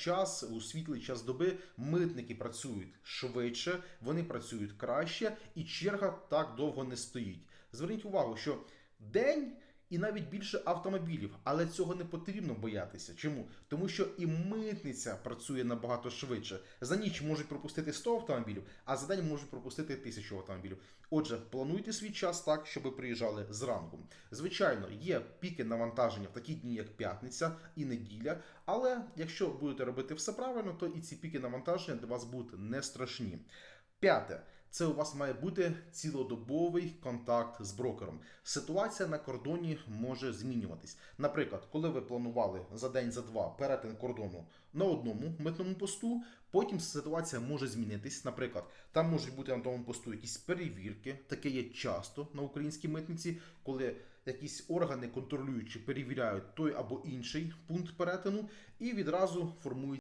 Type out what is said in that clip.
час у світлий час доби митники працюють швидше, вони працюють краще, і черга так довго не стоїть. Зверніть увагу, що день. І навіть більше автомобілів, але цього не потрібно боятися. Чому? Тому що і митниця працює набагато швидше. За ніч можуть пропустити 100 автомобілів, а за день можуть пропустити 1000 автомобілів. Отже, плануйте свій час так, щоб приїжджали зранку. Звичайно, є піки навантаження в такі дні, як п'ятниця і неділя. Але якщо будете робити все правильно, то і ці піки навантаження для вас будуть не страшні. П'яте. Це у вас має бути цілодобовий контакт з брокером. Ситуація на кордоні може змінюватись. Наприклад, коли ви планували за день за два перетин кордону на одному митному посту, потім ситуація може змінитись. Наприклад, там можуть бути на тому посту якісь перевірки. Таке є часто на українській митниці, коли якісь органи контролюючі перевіряють той або інший пункт перетину і відразу формують.